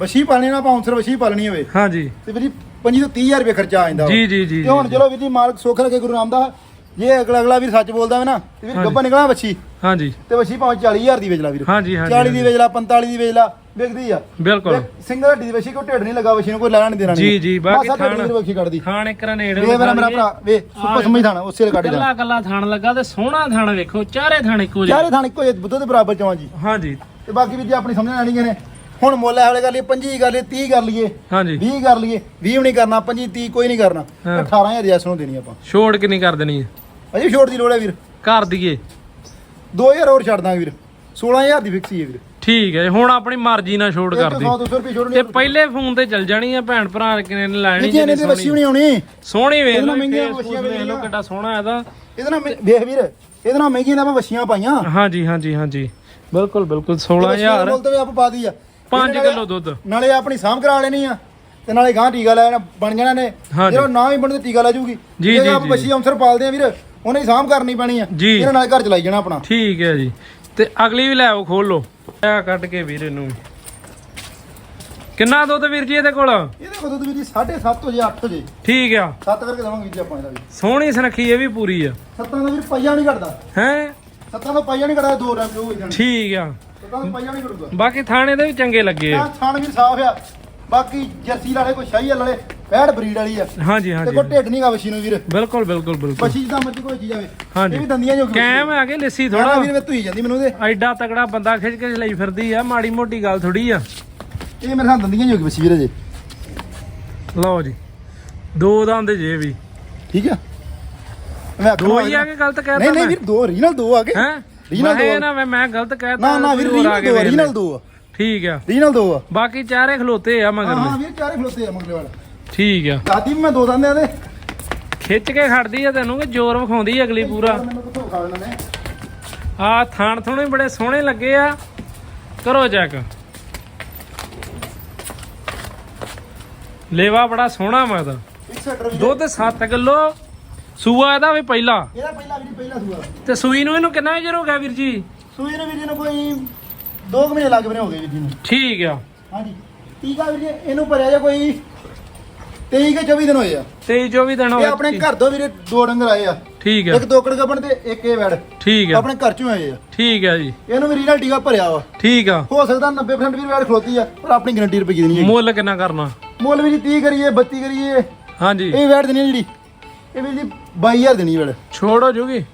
ਵਸ਼ੀ ਪਾਲਣੀ ਨਾ ਬਾਉਂਸਰ ਵਸ਼ੀ ਪਾਲਣੀ ਹੋਵੇ। ਹਾਂਜੀ ਤੇ ਵੀਰ ਜੀ 25 ਤੋਂ 30000 ਰੁਪਏ ਖਰਚਾ ਆ ਜਾਂਦਾ। ਜੀ ਜੀ ਜੀ ਤੇ ਹੁਣ। ਚਲੋ ਵੀਰ ਜੀ ਮਾਲਕ ਸੁੱਖ ਰੱਖੇ ਗੁਰੂ ਰਾਮਦਾਸ ਜੇ ਅਗਲਾ ਅਗਲਾ ਵੀਰ ਸੱਚ ਬੋਲਦਾ ਵੇ ਨਾ ਤੇ ਵੀਰ। ਗੱਬਾ ਨਿਕਲਣਾ ਵੱਛੀ। ਹਾਂਜੀ। ਤੇ ਵੱਛੀ ਭਾਵੇਂ 40000 ਦੀ ਵੇਚ ਲਾ ਵੀਰ। ਹਾਂਜੀ, ਹਾਂਜੀ, 40 ਦੀ ਵੇਚ ਲਾ 45 ਦੀ ਵੇਚ ਲਾ ਵਿਕਦੀ ਆ। ਬਿਲਕੁਲ। ਸਿੰਗਲ ਹੱਡੀ ਦੀ ਵੱਛੀ ਕੋਈ ਢਿੱਡ ਨਹੀਂ ਲੱਗਾ ਵੱਛੀ ਨੂੰ ਕੋਈ ਲੈਣਾ ਨਹੀਂ ਦੇਣਾ ਜੀ। ਜੀ, ਬਾਕੀ ਥਾਣ- ਵੱਛੀ ਕੱਢਦੀ। ਥਾਣ ਇੱਕ ਨੇੜੇ ਵੇ ਮੇਰਾ ਮੇਰਾ ਭਰਾ ਵੇ ਸੁੱਪਾ ਸਮਝ ਥਾਣਾ ਉਸੇ ਵੇਲੇ ਕੱਢ ਕੱਲਾ ਜਾ ਕੱਲਾ ਥਾਣ ਲੱਗਾ ਤੇ ਸੋਹਣਾ ਥਾਣ ਵੇਖੋ ਚਾਰੇ ਥਾਣ ਇੱਕੋ ਜਿਹੇ। ਚਾਰੇ ਥਾਣ ਇੱਕੋ ਜਿਹੇ ਬੁੱਧ ਦੇ ਬਰਾਬਰ ਚਵਾਂ ਜੀ। ਹਾਂਜੀ। ਤੇ ਬਾਕੀ ਵੀ ਜੇ ਆਪਣੀ ਸਮਝਣਾ ਨਹੀਂ ਨੇ। ਹੁਣ ਮੁੱਲ ਵਾਲੇ ਕਰ ਲਈਏ 25 ਕਰ ਲਈਏ 30 ਕਰ ਲਈਏ ਹਾਂਜੀ। 20 ਕਰ ਲਈਏ 20 ਵੀ ਨਹੀਂ ਕਰਨਾ 25 30 ਕੋਈ ਨਹੀਂ ਕਰਨਾ। ਹਾਂ। 18000 ਜੈਸ ਨੂੰ ਦੇਣੀ ਆਪਾਂ। ਛੋੜ ਕਿੰਨੀ ਕਰ ਦੇਣੀ ਹੈ? ਅਜੇ ਛੋਟ ਦੀ ਲੋੜ ਹੈ ਵੀਰ। ਕਰ ਦਈਏ 2000 ਹੋਰ ਛੱਡ ਦਾਂਗੇ ਵੀਰ। 16000 ਦੀ ਫਿਕਸ ਹੀ ਵੀਰ। ਠੀਕ ਹੈ ਹੁਣ ਆਪਣੀ ਮਰਜ਼ੀ ਨਾਲ ਛੋੜ ਕਰ ਦੀ 100 200 ਰੁਪਏ ਛੋੜ ਤੇ ਨਹੀਂ ਪਹਿਲੇ ਫੋਨ ਤੇ ਚੱਲ ਜਾਣੀ ਆ ਭੈਣ ਭਰਾ ਕਿਨੇ ਨੇ ਲੈਣੀ ਨੇ ਜਿਹੜੀ ਤੇ ਸੋਹਣੀ ਨਹੀਂ ਆਉਣੀ। ਸੋਹਣੀ ਵੇਖ ਲਓ ਮਹਿੰਗੀਆਂ ਫੇਸ ਵੱਛੀਆਂ ਵੇਖ ਲਓ। ਕਿੱਡਾ ਸੋਹਣਾ ਇਹਦਾ। ਇਹਦੇ ਨਾਲ ਮੈਂ- ਵੇਖ ਵੀਰ ਇਹਦੇ ਨਾਲ ਮਹਿੰਗੀਆਂ ਦਾ ਆਪਾਂ ਵੱਛੀਆਂ ਪਾਈਆਂ। ਹਾਂਜੀ ਹਾਂਜੀ ਹਾਂਜੀ। ਬਿਲਕੁਲ ਬਿਲਕੁਲ ਦੇ 16000 ਮੁੱਲ ਤੇ ਵੀ ਆਪਾਂ ਪਾ ਦੀ ਆ। 5 ਇਹਦੇ ਨਾਲੇ- ਕਿਲੋ ਦੁੱਧ। ਨਾਲੇ ਆਪਣੀ ਸਾਂਭ ਕਰਾ ਲੈਣੀ ਆ। ਤੇ ਨਾਲੇ ਗਾਂ ਟੀਕਾ ਲੈ ਜਾਣਾ ਬਣ ਜਾਣਾ ਨੇ। ਹਾਂਜੀ। ਜਦੋਂ ਨਾ ਵੀ ਬਣਦੇ ਟੀਕਾ ਲੈ ਜੂਗੀ ਜੀ, ਜੇ ਆਪ ਜੀ। ਅਮਸਰ ਪਾਲਦੇ ਆ ਵੀਰ। ਉਹਨੇ ਹੀ ਸਾਂਭ ਕਰਨੀ ਪੈਣੀ ਆ। ਜੀ। ਇਹਦੇ ਨਾਲ ਘਰ ਚਲਾਈ ਜਾਣਾ ਆਪਣਾ। ਠੀਕ ਹੈ ਜੀ। ਤੇ ਅਗਲੀ ਵੀ ਲੈ ਆਓ ਖੋਲ ਲਓ। ਇਹ ਕੱਢ ਕੇ ਵੀਰ ਇਹਨੂੰ ਕਿੰਨਾ ਦੁੱਧ ਵੀਰ ਜੀ ਇਹਦੇ ਕੋਲ? ਇਹਦੇ ਕੋਲ ਦੁੱਧ ਵੀਰ ਜੀ 7:30 ਵਜੇ 8 ਵਜੇ ਠੀਕ ਆ। 7 ਕਰਕੇ ਦਵਾਂਗੇ ਜੀ ਆਪਾਂ ਇਹਦਾ ਵੀ। ਸੋਹਣੀ ਸੁਨੱਖੀ ਇਹ ਵੀ ਪੂਰੀ ਆ। ਸੱਤਾਂ ਦਾ ਵੀਰ ਪਈਆ ਨਹੀਂ ਘਟਦਾ। ਹੈ? ਸੱਤਾਂ ਦਾ ਪਈਆ ਨਹੀਂ ਘਟਦਾ ਦੋ ਰੰਗ ਉਹ ਜਾਣ। ਠੀਕ ਆ। ਸੱਤਾਂ ਦਾ ਪਈਆ ਨਹੀਂ ਘਟੂਗਾ। ਬਾਕੀ ਥਾਣੇ ਦੇ ਵੀ ਚੰਗੇ ਲੱਗੇ ਆ। ਤਾਂ ਥਾਣ ਵੀਰ ਸਾਫ਼ ਆ। ਬਾਕੀ ਜਰਸੀ ਵਾਲੇ ਕੋਈ ਸ਼ਾਹੀ ਵਾਲੇ ਪੈੜ ਬਰੀਡ ਵਾਲੀ ਆ। ਹਾਂਜੀ ਤੇ ਹਾਂਜੀ। ਕੋਈ ਢਿੱਡ ਨਹੀਂਗਾ ਵਸ਼ੀ ਨੂੰ ਵੀਰ। ਬਿਲਕੁਲ ਬਿਲਕੁਲ ਬਿਲਕੁਲ। ਵਸ਼ੀ ਜਿੱਦਾਂ ਮਰਜ਼ੀ ਕੋਈ ਚੀਜ਼ ਆਵੇ। ਹਾਂਜੀ। ਇਹ ਵੀ ਦੰਦੀਆਂ ਜੋ ਕੈਮ ਆ ਕੇ ਲਿੱਸੀ ਥੋੜਾ ਥੋੜਾ ਵੀਰ ਮੈਂ ਧੂਈ ਜਾਂਦੀ ਮੈਨੂੰ ਤੇ ਐਡਾ ਤਕੜਾ ਬੰਦਾ ਖਿੱਚ ਕੇ ਲਈ ਫਿਰਦੀ ਆ ਮਾੜੀ ਮੋਟੀ ਗੱਲ ਥੋੜੀ ਆ। ਇਹ ਮੇਰੇ ਨਾਲ ਦੰਦੀਆਂ ਜੋ ਵਸ਼ੀ ਵੀਰ ਜੇ ਲਓ ਜੀ ਦੋ ਦੰਦ ਜੇ ਵੀ। ਠੀਕ ਆ? ਮੈਂ ਆਖਣ ਦੋ ਹੀ ਵਾਲਾ- ਆ ਕੇ ਗਲਤ ਕਹਿਤਾ ਨਹੀਂ ਨਹੀਂ ਵੀਰ ਦੋ ਰੀਨਲ ਦੋ ਆ ਗਏ। ਹੈ? ਰੀਜਨਲ ਦੋ ਆ। ਨਾ ਮੈਂ ਮੈਂ ਗਲਤ ਕਹਿਤਾ ਨਾ ਨਾ ਵੀਰ ਕੋਈ ਹੋਰ ਆ ਰੀਨਲ ਕੇ ਦੋ ਆ, ਵੇਖ ਲੈ। ਰੀਨਲ ਦੋ ਆ। ਠੀਕ ਆ। ਰੀਨਲ ਦੋ ਆ। ਬਾਕੀ ਚਾਰੇ ਖਲੋਤੇ ਆ ਹਾਂ ਹਾਂ ਮਗਰ ਵੀਰ ਚਾਰੇ ਖਲੋਤੇ ਆ ਮਗਲੇ ਵਾਲਾ। ਠੀਕ ਆ। ਦਾਦੀ ਵੀ ਮੈਂ ਦੋ ਦੰਦੇ ਆ ਦੇ। ਖਿੱਚ ਕੇ ਖੜਦੀ ਆ ਤੈਨੂੰ ਕਿ ਜ਼ੋਰ ਵਿਖਾਉਂਦੀ ਆ ਅਗਲੀ ਪੂਰਾ। ਮੈਨੂੰ ਕਿੱਥੋਂ ਖਾ ਲੈਣਾ ਨੇ ਆ ਥਾਣ ਥੋਣੇ ਬੜੇ ਸੋਹਣੇ ਲੱਗੇ ਆ। ਕਰੋ ਚੈੱਕ। ਲੇਵਾ ਬੜਾ ਸੋਹਣਾ ਮੈਂ ਤਾਂ ਇੱਕ ਸੈਟਰ ਵੀਰ ਦੁੱਧ 7 ਕਿਲੋ। ਸੂਆ ਇਹਦਾ ਵੀ ਪਹਿਲਾ। ਇਹਦਾ ਪਹਿਲਾ ਵੀਰ ਪਹਿਲਾ ਸੂਆ। ਤੇ ਸੂਈ ਨੂੰ ਇਹਨੂੰ ਕਿੰਨਾ ਚਿਰ ਹੋ ਗਿਆ ਵੀਰ ਜੀ? ਸੂਈ ਨੇ ਵੀਰ ਜੀ ਨੂੰ ਕੋਈ 2 ਮਹੀਨੇ ਲੱਗ ਬਨੇ ਹੋ ਗਏ ਵੀਰ ਜੀ ਨੂੰ। ਠੀਕ ਆ। ਹਾਂਜੀ। ਟੀਕਾ ਵੀਰ ਜੀ ਇਹਨੂੰ ਭਰਿਆ ਜਾਂ ਕੋਈ 23 ਕੇ 24 ਦਿਨ ਹੋਏ ਆ। 23 24 ਦਿਨ ਹੋ ਇਹ ਆਪਣੇ ਘਰ ਤੋਂ ਵੀਰੇ ਦੋ ਡੰਗਰ ਆਏ ਆ। ਠੀਕ ਆ। ਇੱਕ ਦੋਕੜ ਗੱਬਣ ਤੇ ਇੱਕ ਇਹ ਵੈੜ ਠੀਕ ਆ। ਆਪਣੇ ਘਰ ਚੋਂ ਆਏ ਆ। ਠੀਕ ਆ ਜੀ। ਇਹਨੂੰ ਵੀ ਰੀਨਲ ਟੀਕਾ ਭਰਿਆ ਵਾ। ਠੀਕ ਆ। ਹੋ ਸਕਦਾ 90% ਵੀਰ ਵੈੜ ਖਲੋਤੀ ਆ ਪਰ ਆਪਣੀ ਗਰੰਟੀ ਰੁਪਏ ਦੀ ਨਹੀਂ ਹੈ ਮੁੱਲ ਕਿੰਨਾ ਕਰਨਾ? ਮੁੱਲ ਵੀ ਜੀ 30 ਕਰੀਏ 32 ਕਰੀਏ। ਹਾਂਜੀ। ਇਹ ਵੈੜ ਦੇਣੀ ਆ ਜਿਹੜੀ। ਇਹ ਵੀ ਜੀ 22000 ਦੇਣੀ ਵੈੜ ਛੋੜ ਹੋ ਜੂਗੀ।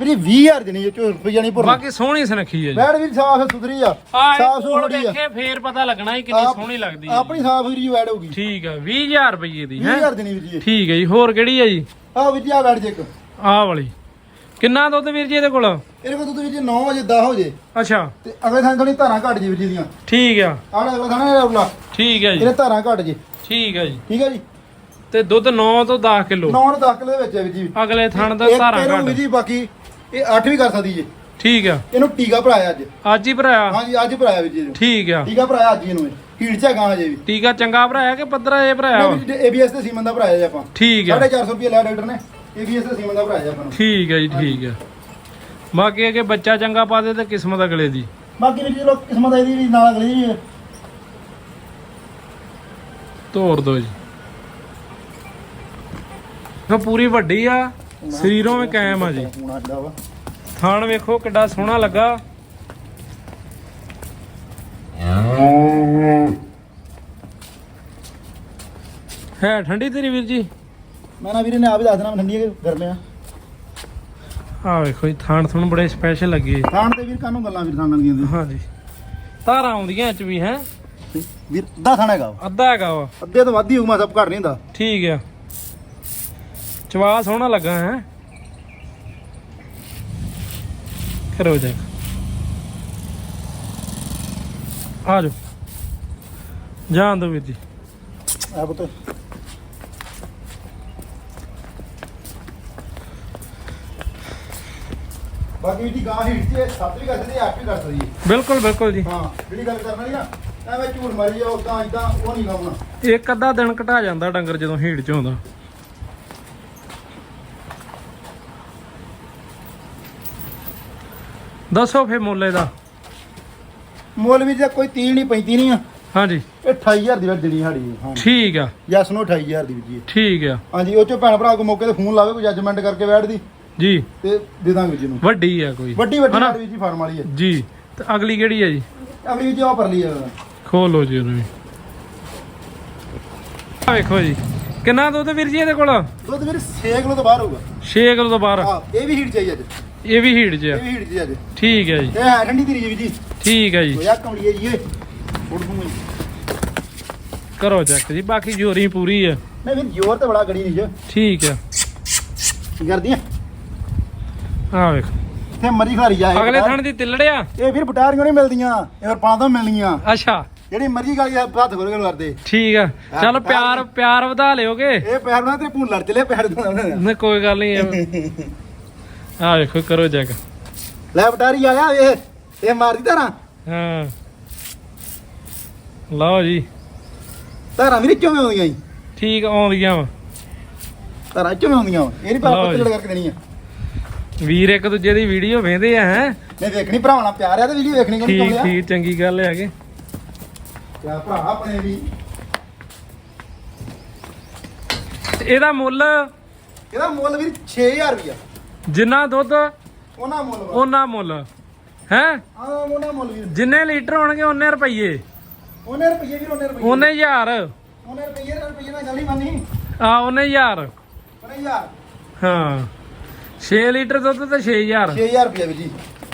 ਵੀਰੇ 20000 ਦੇਣੀ ਹੈ ਚੋ ਰੁਪਈਆ ਨਹੀਂ ਭਰਨਾ। ਬਾਕੀ ਸੋਹਣੀ ਸੁਨੱਖੀ ਹੈ ਜੀ। ਵੈੜ ਵੀ ਸਾਫ਼ ਸੁਥਰੀ ਆ ਆ ਸਾਫ਼ ਇਹ ਕੋਲ ਸੁਥਰੀ ਆ। ਦੇਖੇ ਫੇਰ ਪਤਾ ਲੱਗਣਾ ਹੀ ਕਿੰਨੀ ਆਪ- ਸੋਹਣੀ ਲੱਗਦੀ ਹੈ ਆਪਣੀ ਸਾਫ਼ ਵੀਰ ਜੀ ਵੈੜ ਹੋਊਗੀ। ਠੀਕ ਆ 20000 ਰੁਪਏ ਦੀ ਹੈ? 20000 ਦੇਣੀ ਵੀਰ ਜੀ। ਠੀਕ ਹੈ ਜੀ ਹੋਰ ਕਿਹੜੀ ਹੈ ਜੀ? ਆਹ ਵੀਰ ਜੀ ਆ ਵੈੜ ਜੇ ਇੱਕ। ਆਹ ਵਾਲੀ। ਕਿੰਨਾ ਦੁੱਧ ਵੀਰ ਜੀ ਇਹਦੇ ਕੋਲ? ਇਹਦੇ ਕੋਲ ਦੁੱਧ ਵੀਰ ਜੀ 9 ਵਜੇ 10 ਵਜੇ। ਅੱਛਾ। ਤੇ ਅਗਲੇ ਥਾਂ ਥੋੜੀ ਧਾਰਾਂ ਘਟ ਜੀ ਵੀਰ ਜੀ ਦੀਆਂ। ਠੀਕ ਆ। ਆਹ ਅਗਲਾ ਥਾਂ ਨਾ ਅਗਲਾ ਠੀਕ ਹੈ ਜੀ। ਇਹਦੇ ਧਾਰਾਂ ਘਟ ਜੇ। ਠੀਕ ਹੈ ਜੀ। ਠੀਕ ਹੈ ਜੀ? ਤੇ ਦੁੱਧ 9 ਤੋਂ 10 ਕਿਲੋ? 9 ਨੂੰ 10 ਕਿਲੋ ਦੇ ਵਿੱਚ ਹੈ ਵੀਰ ਜੀ। ਅਗਲੇ ਥਣ ਦਾ ਧਾਰਾ ਘੱਟ। ਜੀ ਬਾਕੀ ਇਹ 8 ਵੀ ਕਰ ਸਕਦੀ ਜੇ। ਠੀਕ ਆ। ਇਹਨੂੰ ਟੀਕਾ ਭਰਾਇਆ ਅੱਜ। ਅੱਜ ਹੀ ਭਰਾਇਆ? ਹਾਂਜੀ ਅੱਜ ਭਰਾਇਆ ਵੀਰ ਜੀ ਇਹਨੂੰ। ਠੀਕ ਆ। ਟੀਕਾ ਭਰਾਇਆ ਅੱਜ ਹੀ ਇਹਨੂੰ ਹੀਟ ਚ ਹੈਗਾ ਅਜੇ ਵੀ। ਟੀਕਾ ਚੰਗਾ ਭਰਾਇਆ ਕਿ ਪੱਧਰਾ ਇਹ ਭਰਾਇਆ ਵਾ? ਏਬੀਐਸ ਤੇ ਸੀਮਨ ਦਾ ਭਰਾਇਆ ਜੀ ਆਪਾਂ। ਠੀਕ ਆ। 450 ਰੁਪਏ ਲਿਆ ਡਾਕਟਰ ਨੇ। ਏਬੀਐਸ ਤੇ ਸੀਮਨ ਦਾ ਭਰਾਇਆ ਜੀ ਆਪਾਂ ਨੂੰ। ਠੀਕ ਹੈ ਜੀ ਠੀਕ ਹੈ ਬਾਕੀ ਅਗੇ ਬੱਚਾ ਚੰਗਾ ਪਾ ਦੇ ਤੇ ਕਿਸਮਤ ਅਗਲੇ ਦੀ। ਬਾਕੀ ਵੀ ਚਲੋ ਕਿਸਮਤ ਇਹਦੀ ਵੀ ਨਾਲ ਅਗਲੀ ਵੀ। ਹੈ। ਤੋੜ ਦੋ ਜੀ। ਉਹ ਪੂਰੀ ਵੱਡੀ ਆ। ਸਰੀਰੋਂ ਵੀ ਕਾਇਮ ਆ ਜੀ। ਹੁਣ ਆਡਾ ਵਾ ਥਾਣ ਵੇਖੋ ਕਿੱਡਾ ਸੋਹਣਾ ਲੱਗਾ। ਹੈ ਠੰਡੀ ਤੇਰੀ ਵੀਰ ਜੀ? ਮੈਂ ਨਾ ਵੀਰੇ ਨੇ ਆਪ ਹੀ ਦੱਸ ਦੇਣਾ ਮੈਂ ਠੰਡੀ ਹੈ ਕਿ ਗਰਮ ਆ ਆ ਵੇਖੋ ਜੀ ਥਾਣ ਥੁਣ ਬੜੇ ਸਪੈਸ਼ਲ ਲੱਗੇ। ਖਾਣ ਤੇ ਵੀਰ ਕਾਨੂੰ ਗੱਲਾਂ ਵੀਰ ਥਾਣ ਦੀਆਂ ਹਾਂਜੀ ਧਾਰਾਂ ਆਉਂਦੀਆਂ ਚ ਵੀ ਹੈ? ਵੀਰ ਅੱਧਾ ਥਾਣਾ ਹੈਗਾ ਵਾ। ਅੱਧਾ ਹੈਗਾ ਵਾ। ਅੱਧੇ ਤੋਂ ਵੱਧ ਹੀ ਹੋਊਗਾ ਸਭ ਘੱਟ ਨਹੀਂ ਹੁੰਦਾ। ਠੀਕ ਆ। ਚਵਾ ਸੋਹਣਾ ਲੱਗਾ ਹੈ। ਕਰੋ ਜਾ। ਆ ਜਾਓ। ਜਾਣ ਦੋ ਵੀਰ ਜੀ। ਆ ਪੁੱਤ। ਬਾਕੀ ਦੀ ਗਾਂ ਹੀਟ ਤੇ ਸੱਤ ਵੀ ਕਰ ਸਕਦੀ ਆਪ ਵੀ ਕਰ ਸਕਦੀ ਹੈ। ਬਿਲਕੁਲ ਬਿਲਕੁਲ ਜੀ। ਹਾਂ ਜਿਹੜੀ ਗੱਲ ਕਰਨ ਵਾਲੀ ਨਾ ਐਵੇਂ ਝੂਠ ਮਾਰੀ ਜਾਓ ਉਦਾਂ ਇਦਾਂ ਉਹ ਨਹੀਂ ਲਾਉਣਾ ਇੱਕ ਅੱਧਾ ਦਿਨ ਘਟਾ ਜਾਂਦਾ ਡੰਗਰ ਜਦੋਂ ਹੀੜ ਚ ਆਉਂਦਾ। ਦੱਸੋ ਫੇ ਮੁੱਲੇ ਦਾ। ਮੁੱਲ ਵੀ ਜੇ ਕੋਈ 30 ਨਹੀਂ 35 ਨਹੀਂ ਆ। ਹਾਂਜੀ। ਇਹ 28000 ਦੀ ਵੱਜਣੀ ਸਾਡੀ ਹਾਂ ਠੀਕ ਆ। ਯਸ ਨੂੰ 28000 ਦੀ ਜੀ ਠੀਕ ਆ। ਹਾਂਜੀ ਉਹ ਚੋਂ ਭੈਣ ਭਰਾ ਕੋ ਮੌਕੇ ਤੇ ਫੋਨ ਲਾਵੇ ਕੋਈ ਜੱਜਮੈਂਟ ਕਰਕੇ ਬੈਠ ਦੀ। ਜੀ। ਤੇ ਦੇ ਦਾਂਗੇ ਜੀ ਨੂੰ ਵੱਡੀ ਆ ਕੋਈ। ਵੱਡੀ ਵੱਡੀ? ਸਾਡੀ ਜੀ ਫਾਰਮ ਵਾਲੀ ਹੈ ਜੀ। ਤੇ ਅਗਲੀ ਕਿਹੜੀ ਆ ਜੀ? ਅਗਲੀ ਜੀ ਉਹ ਪਰ ਲਈ ਆ। ਖੋਲੋ ਜੀ ਉਹਨੂੰ ਵੀ। ਆ ਵੇਖੋ ਜੀ। ਕਿੰਨਾ ਦੁੱਧ ਵੀਰ ਜੀ ਇਹਦੇ ਕੋਲ? ਦੁੱਧ ਵੀਰ 6 ਕਿਲੋ ਤੋਂ ਬਾਹਰ ਹੋਊਗਾ। 6 ਕਿਲੋ ਤੋਂ ਬਾਹਰ। ਹਾਂ ਇਹ ਵੀ ਹੀਟ ਚਾਹੀਏ ਅੱਜ। ਇਹ ਵੀ ਹੀੜ 'ਚ ਇਹ ਆ ਵੀ ਹੀਟ ਅੱਜ ਠੀਕ ਹੈ ਜੀ। ਇਹ ਹੈ ਠੰਡੀ ਤੇਰੀ ਜੀ। ਠੀਕ ਹੈ ਜੀ। ਹੋਇਆ ਕਮਲੀਏ ਜੀ ਇਹ। ਉੜ ਦੂੰਗਾ ਜੀ। ਕਰੋ ਚੈੱਕ ਜੀ ਬਾਕੀ ਜੋਰੀ ਪੂਰੀ ਆ ਨਹੀਂ ਜ਼ੋਰ ਤੇ ਬੜਾ ਗੜੀ ਨਹੀਂ ਜੀ। ਠੀਕ ਆ ਕੀ ਕਰਦੀ ਆ ਆ ਵੇਖ। ਇੱਥੇ ਮਰੀ ਖਲਾਰੀ ਜਾ ਇਹ ਅਗਲੇ ਥਣ ਦੀ ਤਿੱਲੜਿਆ? ਇਹ ਵੀਰ ਬਟਾਰੀਆਂ ਨਹੀਂ ਮਿਲਦੀਆਂ ਇਹ ਪਾਣਾ ਤੋਂ ਮਿਲਣੀਆਂ। ਅੱਛਾ। ਜਿਹੜੀ ਮਰਜ਼ੀ ਗਾਲੀ ਹੱਥ ਖੋਲ ਕੇ ਕਰਦੇ ਠੀਕ ਆ ਚਲ ਪਿਆਰ ਪਿਆਰ ਵਧਾ ਲਿਓਗੇ। ਇਹ ਪੈਰ ਨਾਲ ਤੇ ਭੂਲ ਲੜ ਚਲੇ ਪੈਰ ਦੇ। ਨਹੀਂ ਕੋਈ ਗੱਲ ਨਹੀਂ ਆ ਵੇਖੋ ਕਰੋ ਚੈੱਕ ਲੈ ਬਟਾਰੀ ਆ ਗਿਆ ਇਹ ਇਹ ਮਾਰਦੀ ਧਾਰਾਂ। ਹਾਂ। ਲਓ ਜੀ। ਧਾਰਾਂ ਵੀਰ ਕਿਉਂ ਆਉਂਦੀਆਂ ਜੀ? ਠੀਕ ਆਉਂਦੀਆਂ ਵਾ। ਧਾਰਾਂ ਕਿਉਂ ਆਉਂਦੀਆਂ ਵਾਂ? ਇਹ ਨਹੀਂ ਲਓ ਪਾਪਾ ਜੀ। ਤੇ ਕਰਕੇ ਦੇਣੀ ਆ। ਵੀਰ ਇੱਕ ਦੂਜੇ ਦੀ ਵੀਡੀਓ ਵੇਂਦੇ ਆ ਹੈ? ਨਹੀਂ ਵੇਖਣੀ ਭਰਾਵਾਂ ਪਿਆਰ ਆ ਤੇ ਵੀਡੀਓ ਵੇਖਣੀ ਠੀਕ ਨਹੀਂ ਠੀਕ ਚੰਗੀ ਗੱਲ ਹੈ ਕਿ ਕਿਆ ਭਰਾ ਆਪਣੇ ਵੀ। ਇਹਦਾ ਮੁੱਲ ਇਹਦਾ ਮੁੱਲ ਵੀਰ 6000 ਰੁਪਇਆ ਜਿੰਨਾ ਦੁੱਧ ਉਹਨਾਂ ਮੁੱਲ ਵਾ। ਉਹਨਾਂ ਮੁੱਲ। ਹੈ? ਆ ਉਹਨਾਂ ਮੁੱਲ ਵੀਰ। ਜਿੰਨੇ ਲੀਟਰ ਹੋਣਗੇ ਉਹਨੇ ਰੁਪਈਏ। ਉਹਨੇ ਰੁਪਏ ਵੀਰ ਉਹਨੇ ਰੁਪਏ ਉਹਨੇ ਹਜ਼ਾਰ। ਉਹਨੇ ਰੁਪਏ ਰੁਪਏ ਨਾਲ ਗੱਲ ਨਹੀਂ ਮੰਨੀ। ਆ ਉਹਨੇ ਹਜ਼ਾਰ। ਪਰ ਯਾਰ ਹਾਂ। 6 ਲੀਟਰ ਦੁੱਧ ਤੇ 6000 6000 ਰੁਪਏ ਵੀਰ ਜੀ।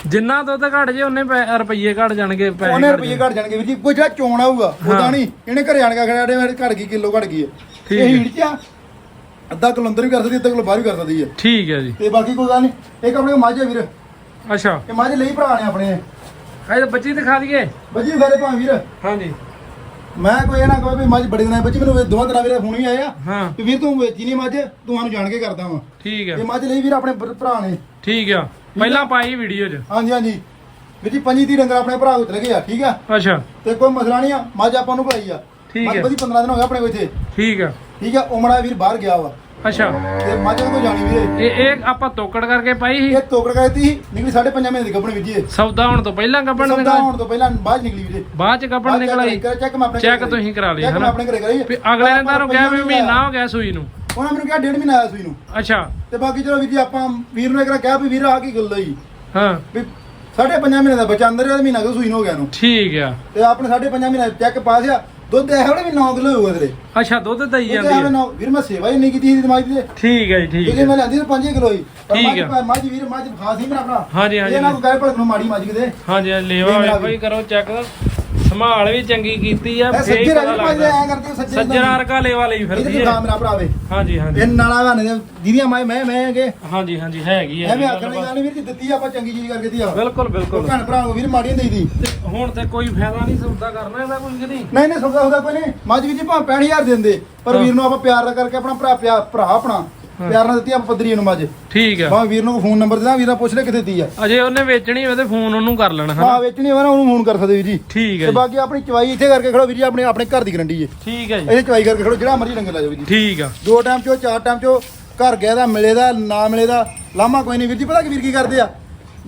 ਜਿੰਨਾ ਦੁੱਧ ਘਟ ਜੇ ਉਹਨੇ ਰੁਪਈਏ ਘਟ ਜਾਣਗੇ ਪੈਸੇ ਉਹਨੇ ਰੁਪਏ ਘਟ ਜਾਣਗੇ ਵੀਰ ਜੀ। ਕੋਈ ਜਿਹੜਾ ਚੋਣ ਆਊਗਾ ਉਹਦਾ ਹਾਂ। ਨਹੀਂ। ਇਹਨੇ ਘਰੇ ਆਣ ਕੇ ਖੜਿਆ ਮੇਰੇ ਘਟ ਗਈ ਕਿਲੋ ਘਟ ਗਈ ਹੈ। ਠੀਕ ਇਹ ਹੈ। ਹੀਟ ਚ ਅੱਧਾ ਕਿਲੋ ਅੰਦਰ ਵੀ ਕਰ ਸਕਦੀ ਅੱਧਾ ਕਿਲੋ ਬਾਹਰ ਵੀ ਕਰ ਸਕਦੀ ਹੈ। ਠੀਕ ਹੈ ਜੀ। ਤੇ ਬਾਕੀ ਕੋਈ ਗੱਲ ਨਹੀਂ ਇੱਕ ਆਪਣੇ ਕੋਲ ਮੱਝ ਹੈ ਵੀਰ। ਅੱਛਾ। ਇਹ ਮੱਝ ਲਈ ਭਰਾ ਨੇ ਆਪਣੇ। ਇਹ ਤਾਂ ਬੱਚੀ ਦਿਖਾ ਦਈਏ। ਬੱਜੀ ਫੇਰੇ ਭਾਂ ਵੀਰ। ਹਾਂਜੀ। ਮੈਂ ਕੋਈ ਇਹ ਨਾ ਕਹੇ ਵੀ ਮੱਝ ਬੜੀ ਦਿਨਾਂ ਬੱਚੀ ਮੈਨੂੰ ਇਹ ਦੋਵਾਂ ਤਰ੍ਹਾਂ ਵੀਰੇ ਫੋਨ ਵੀ ਆਇਆ। ਹਾਂ। ਕਿ ਵੀਰ ਤੂੰ ਵੇਚੀ ਨਹੀਂ ਮੱਝ ਤੂੰ ਸਾਨੂੰ ਜਾਣ ਕੇ ਕਰਦਾ ਵਾ। ਠੀਕ ਇਹ ਹੈ ਮੱਝ ਲਈ ਵੀਰ ਆਪਣੇ ਭਰ- ਨੇ। ਠੀਕ ਆ। ਪਹਿਲਾਂ ਪਾਈ ਵੀਡੀਓ 'ਚ। ਹਾਂਜੀ ਹਾਂਜੀ। ਵੀਰ ਜੀ ਪੰਜੀ ਤੀ ਡੰਗਰ ਆਪਣੇ ਭਰਾ ਕੋਲ ਚਲੇ ਗਏ ਆ ਠੀਕ ਆ? ਅੱਛਾ। ਤੇ ਕੋਈ ਮਸਲਾ ਨਹੀਂ ਆ ਮੱਝ ਆਪਾਂ ਨੂੰ ਭਾਈ ਆ। ਠੀਕ ਹੈ। ਬਦੀ 15 ਦਿਨ ਹੋ ਗਏ ਆਪਣੇ ਕੋਲ ਇੱਥੇ। ਠੀਕ ਆ। ਠੀਕ ਆ ਉਮੜਾ ਵੀਰ ਬਾਹਰ ਗਿਆ ਵਾ। ਅੱਛਾ। ਤੇ ਮੱਝ ਕੋਈ ਜਾਣੀ ਵੀਰੇ। ਇਹ ਇਹ ਆਪਾਂ ਤੋਕੜ ਕਰਕੇ ਪਾਈ ਸੀ? ਇਹ ਤੋਕੜ ਗਏ ਤੀ ਨਿਕਲੀ 5.5 ਮਹੀਨੇ ਦੀ ਗੱਭਣ ਵੀਰ ਜੀ ਇਹ। ਸੌਦਾ ਹੋਣ ਤੋਂ ਪਹਿਲਾਂ ਸੌਦਾ ਨਿਕਲ ਹੋਣ ਤੋਂ ਪਹਿਲਾਂ ਬਾਅਦ ਨਿਕਲੀ ਵੀਰੇ। ਬਾਅਦ ਚ ਕੱਪਣ ਨਿਕਲਾਈ? ਚੈੱਕ ਮੈਂ ਆਪਣੇ ਚੈੱਕ ਤੁਸੀਂ ਕਰਾ ਲਈ, ਹਨਾ? ਆਪਣੇ ਘਰੇ ਕਰਾਈ। ਅਗਲੇ ਨੇ ਤੁਹਾਨੂੰ ਕਿਹਾ ਵੀ ਮਹੀਨਾ ਹੋ ਗਿਆ ਸੂਈ ਨੂੰ। ਉਹਨਾਂ ਮੈਨੂੰ ਕਿਹਾ ਡੇਢ ਮਹੀਨਾ ਆਇਆ ਸੂਈ ਨੂੰ। ਅੱਛਾ। ਤੇ ਬਾਕੀ ਚਲੋ ਵੀਰ ਜੀ ਆਪਾਂ ਵੀਰ ਨੂੰ ਇੱਕ ਵਾਰ ਕਿਹਾ ਵੀ ਵੀਰ ਆ ਕੀ ਗੱਲ ਹੋਈ? ਹਾਂ। ਵੀ ਸਾਢੇ ਪੰਜਾਂ ਮਹੀਨੇ ਦਾ ਬੱਚਾ ਅੰਦਰ ਮਹੀਨਾ ਕੋ ਸੂਈ ਨੂੰ ਹੋ ਗਿਆ ਨੂੰ। ਠੀਕ ਆ। ਤੇ ਆਪਣੇ ਸਾਢੇ ਪੰਜਾਂ ਮਹੀਨੇ ਚੈੱਕ ਪਾਸ ਆ ਦੁੱਧ ਇਹ ਹੋਣੇ ਵੀ 9 ਕਿਲੋ ਹੋਊਗਾ ਤੇਰੇ ਅੱਛਾ ਦੁੱਧ ਦਈ ਦੁੱਧ ਜਾਂਦੀ ਹੈ ਨੌ- ਵੀਰ ਮੈਂ ਸੇਵਾ ਹੀ ਨਹੀਂ ਕੀਤੀ ਸੀ ਦਿਮਾਗ ਦੀ ਠੀਕ ਹੈ ਜੀ ਠੀਕ ਜੇ ਹੈ ਮੈਂ ਲੈਂਦੀ ਤਾਂ 5 ਕਿਲੋ ਹੀ ਪਰ ਠੀਕ ਮੱਝ। ਪਰ ਮੱਝ ਵੀਰ ਮੱਝ ਖਾਸ ਹੀ ਮੇਰਾ ਭਰਾ। ਹਾਂਜੀ ਹਾਂਜੀ ਇਹ ਨਾ ਕੋਈ ਗਾਇ ਭਲਕ ਨੂੰ ਮਾੜੀ ਮੱਝ ਕਿਤੇ। ਹਾਂਜੀ ਹਾਂਜੀ, ਲੇਵਾ ਜੀ ਕਰੋ ਚੈੱਕ। ਸੰਭਾਲ ਵੀ ਚੰਗੀ ਕੀਤੀ ਆ ਇਹ ਫੇਰ ਸੱਜੇ ਹੀ ਪਤਾ ਰਹਿ ਲੱਗਦਾ। ਐ ਕਰਦੇ ਸੱਜੇ ਸੱਜਣਾ ਰਕਾ ਲੇਵਾ ਲਈ ਇਹਦੇ ਫਿਰਦੀ ਤੋਂ ਹੈ ਖਾ ਮੇਰਾ ਭਰਾ ਵੇ। ਹਾਂਜੀ ਹਾਂਜੀ। ਇਹ ਨਾਲਾ ਗਾਣੇ ਦੇ ਮੈਂ ਮੈਂ ਮੈਂ ਹੈਗੇ ਹਾਂਜੀ ਹਾਂਜੀ ਹੈਗੀ ਆ। ਐਵੇਂ ਆਖਣ ਦੀ ਗੱਲ ਨਹੀਂ ਵੀਰ ਜੀ ਦਿੱਤੀ ਆਪਾਂ ਚੰਗੀ ਚੀਜ਼ ਕਰਕੇ ਦਿੱਤੀ ਆ। ਬਿਲਕੁਲ ਬਿਲਕੁਲ। ਭੈਣ ਭਰਾ ਨੂੰ ਵੀਰ ਮਾੜੀ ਨਹੀਂ ਦੀ। ਤੇ ਹੁਣ ਤੇ ਕੋਈ ਫਾਇਦਾ ਨਹੀਂ ਸੌਦਾ ਕਰਨਾ ਇਹਦਾ ਕੋਈ ਕਿ ਨਹੀਂ? ਨਹੀਂ ਨਹੀਂ ਸੌਦਾ ਹੁੰਦਾ ਕੋਈ ਨਹੀਂ ਮੱਝ ਜੀ ਭਾਵੇਂ 65000 ਦਿੰਦੇ ਪਰ। ਵੀਰ ਨੂੰ ਆਪਾਂ ਪਿਆਰ ਨਾਲ ਕਰਕੇ ਆਪਣਾ ਭਰਾ ਪਿਆ- ਭਰਾ ਆਪਣਾ। ਪਿਆਰ ਨਾਲ ਦਿੱਤੀ ਆਪਾਂ ਪੱਧਰੀ ਨੂੰ ਮੱਝ ਠੀਕ ਆ। ਭਾਵੇਂ ਵੀਰ ਨੂੰ ਫੋਨ ਨੰਬਰ ਦੇਣਾ ਵੀਰ ਪੁੱਛ ਲੈ ਕਿੱਥੇ ਦਿੱਤੀ ਆ। ਅਜੇ ਉਹਨੇ ਵੇਚਣੀ ਹੋਵੇ ਤੇ ਫੋਨ ਉਹਨੂੰ ਕਰ ਲੈਣਾ ਹਾਂ ਵੇਚਣੀ ਹੋਵੇ ਨਾ ਉਹਨੂੰ ਫੋਨ ਕਰ ਸਕਦੇ ਵੀਰ ਜੀ। ਠੀਕ ਹੈ ਤੇ ਬਾਕੀ ਆਪਣੀ ਚਵਾਈ ਇੱਥੇ ਕਰਕੇ ਖੜੋ ਵੀਰ ਜੀ ਆਪਣੇ ਆਪਣੇ ਘਰ ਦੀ ਗਰੰਟੀ ਹੈ ਠੀਕ ਹੈ ਜੀ। ਇਹਦੇ ਚਵਾਈ ਕਰਕੇ ਖੜੋ ਜਿਹੜਾ ਮਰਜ਼ੀ ਡੰਗਰ ਲੈ ਜਾਓ ਵੀਰ ਜੀ। ਠੀਕ ਆ। ਦੋ ਟਾਈਮ ਚੋ ਚਾਰ ਟਾਈਮ ਚੋ ਘਰ ਗਿਆ ਦਾ ਮਿਲੇ ਦਾ ਨਾ ਮਿਲੇ ਦਾ ਲਾਮਾ ਕੋਈ ਨਹੀਂ। ਵੀਰ ਜੀ ਪਤਾ ਕੀ ਵੀਰ ਕੀ ਕਰਦੇ ਆ?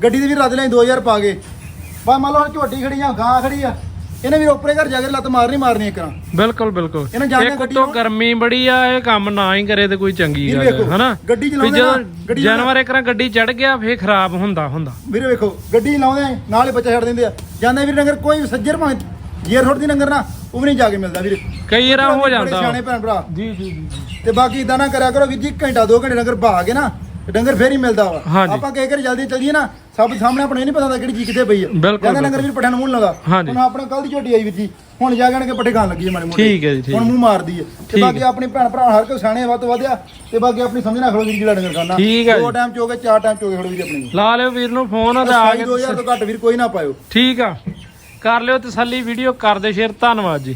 ਗੱਡੀ ਦੇ ਵੀਰ ਰੱਦ ਲਈ 2000 ਪਾ ਗਏ ਬਾ ਮੰਨ ਲਓ ਹੁਣ ਝੋਟੀ ਖੜੀ ਆ ਗਾਂ ਖੜੀ ਆ। ਇਹਨੇ ਵੀ ਉੱਪਰੇ ਘਰ ਜਾ ਕੇ ਲੱਤ ਮਾਰਨੀ ਮਾਰਨੀ ਇੱਕ ਨਾ ਬਿਲਕੁਲ ਬਿਲਕੁਲ। ਇਹਨੂੰ ਜਾਂਦੇ ਇੱਕ ਗੱਡੀ ਤੋਂ ਨੂੰ- ਗਰਮੀ ਬੜੀ ਆ ਇਹ ਕੰਮ ਨਾ ਹੀ ਕਰੇ ਤੇ ਕੋਈ ਚੰਗੀ ਵੀਰ ਗੱਲ ਵੇਖੋ, ਹੈ ਹਨਾ? ਗੱਡੀ ਵੀ ਚਲਾਉਂਦੇ ਜਦੋਂ ਨਾ, ਗੱਡੀ ਜਾਨਵਰ ਇੱਕ ਰਾਂ ਗੱਡੀ ਚੜ ਗਿਆ ਫੇਰ ਖਰਾਬ ਹੁੰਦਾ ਹੁੰਦਾ। ਵੀਰੇ ਵੇਖੋ ਗੱਡੀ ਲਾਉਂਦੇ ਨਾਲ ਹੀ ਬੱਚਾ ਛੱਡ ਦਿੰਦੇ ਆ। ਜਾਂਦੇ ਵੀਰ ਨਗਰ ਕੋਈ ਸੱਜਰ ਭਾਵੇਂ ਜੇਰ ਥੋੜੀ ਦੀ ਨੰਗਰ ਨਾ ਉਹ ਵੀ ਨਹੀਂ ਜਾ ਕੇ ਮਿਲਦਾ ਵੀਰੇ। ਕਈ ਵਾਰ ਹੋ ਬੜੇ ਜਾਂਦਾ। ਸਿਆਣੇ ਭੈਣ ਭਰਾ। ਜੀ ਜੀ ਜੀ ਤੇ ਬਾਕੀ ਇਦਾਂ ਨਾ ਕਰਿਆ ਕਰੋ ਵੀਰ ਜੀ ਘੰਟਾ ਦੋ ਘੰਟੇ ਨਗਰ ਭਾ ਕੇ ਨਾ ਤੇ ਡੰਗਰ ਫੇਰ ਹੀ ਮਿਲਦਾ ਵਾ। ਹਾਂਜੀ। ਆਪਾਂ ਕਹਿ ਕੇ ਜਲਦੀ ਚੱਲੀਏ ਨਾ ਸਭ ਸਾਹਮਣੇ ਆਪਣੇ ਨਹੀਂ ਪਤਾ ਹੁੰਦਾ ਕਿਹੜੀ ਚੀਜ਼ ਕਿੱਥੇ ਪਈ ਆ। ਬਿਲਕੁਲ, ਕਹਿੰਦਾ ਨਗਰ ਵੀਰ ਪੱਠਿਆਂ ਨੂੰ ਮੂੰਹ ਨੀ ਹਾਂਜੀ। ਹੁਣ ਆਪਣੇ ਕੱਲ ਦੀ ਝੋਟੀ ਆਈ ਵੀਰ ਜੀ। ਹੁਣ ਜਾ ਕੇ ਪੱਠੇ ਖਾਣ ਲੱਗੀ ਹੈ ਮਾੜੀ ਮੋਟੀ। ਠੀਕ ਹੈ ਜੀ, ਠੀਕ। ਹੁਣ ਮੂੰਹ ਮਾਰਦੀ ਹੈ ਤੇ ਠੀਕ ਬਾਕੀ ਆਪਣੀ ਭੈਣ ਭਰਾ ਹਰ ਕੋਈ ਸਿਆਣੇ ਵੱਧ ਵਧਿਆ ਤੇ ਬਾਕੀ ਆਪਣੀ ਸਮਝ ਨਾ ਖੜੋ ਵੀਰ ਜਿਹੜਾ ਡੰਗਰ ਖਾਣਾ ਠੀਕ ਹੈ ਦੋ ਜੀ। ਟਾਈਮ ਚੋਗੇ ਚਾਰ ਟਾਈਮ ਚੋਗੇ ਖੜੋ ਵੀਰ ਆਪਣੀ ਲਾ ਲਿਓ ਵੀਰ ਨੂੰ ਫੋਨ ਤੇ ਆ ਕੇ 2000 ਤੋਂ ਘੱਟ ਵੀਰ ਕੋਈ ਨਾ ਪਾਇਓ। ਠੀਕ ਆ। ਕਰ ਲਿਓ ਤਸੱਲੀ ਵੀਡੀਓ ਕਰਦੇ ਸ਼ੇਅਰ। ਧੰਨਵਾਦ ਜੀ।